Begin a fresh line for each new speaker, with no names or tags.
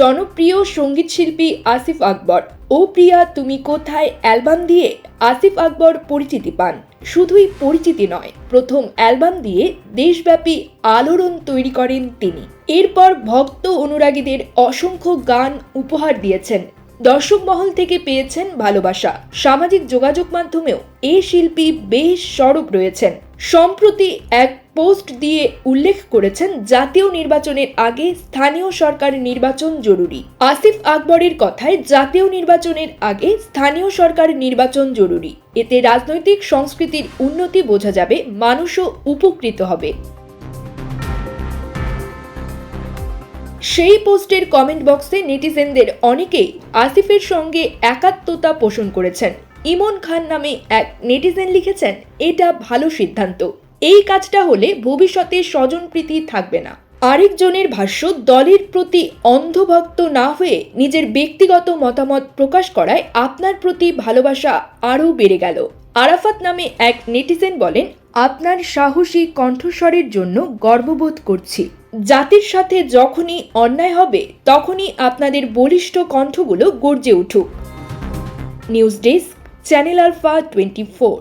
জনপ্রিয় সঙ্গীতশিল্পী আসিফ আকবর। ও প্রিয়া, তুমি কোথায়? অ্যালবাম দিয়ে আসিফ আকবর পরিচিতি পান। শুধুই পরিচিতি নয়, প্রথম অ্যালবাম দিয়ে দেশব্যাপী আলোড়ন তৈরি করেন তিনি। এরপর ভক্ত অনুরাগীদের অসংখ্য গান উপহার দিয়েছেন। দর্শক মহল থেকে পেয়েছেন ভালোবাসা। সামাজিক যোগাযোগ মাধ্যমেও এই শিল্পী বেশ সরব রয়েছেন। সম্প্রতি এক পোস্ট দিয়ে উল্লেখ করেছেন, জাতীয় নির্বাচনের আগে স্থানীয় সরকার নির্বাচন জরুরি। আসিফ আকবরের কথায়, জাতীয় নির্বাচনের আগে স্থানীয় সরকার নির্বাচন জরুরি। এতে রাজনৈতিক সংস্কৃতির উন্নতি বোঝা যাবে, মানুষও উপকৃত হবে। সেই পোস্টের কমেন্ট বক্সে নেটিজেনদের অনেকেই আসিফের সঙ্গে একাত্মতা পোষণ করেছেন। ইমন খান নামে এক নেটিজেন লিখেছেন, এটা ভালো সিদ্ধান্ত। এই কাজটা হলে ভবিষ্যতে স্বজনপ্রীতি থাকবে না। আরেকজনের ভাষ্য, দলের প্রতি অন্ধভক্ত না হয়ে নিজের ব্যক্তিগত মতামত প্রকাশ করায় আপনার প্রতি ভালোবাসা আরও বেড়ে গেল। আরাফাত নামে এক নেটিজেন বলেন, আপনার সাহসী কণ্ঠস্বরের জন্য গর্ববোধ করছি। জাতির সাথে যখনই অন্যায় হবে, তখনই আপনাদের বলিষ্ঠ কণ্ঠগুলো গর্জে উঠুক। News desk channel alpha twenty four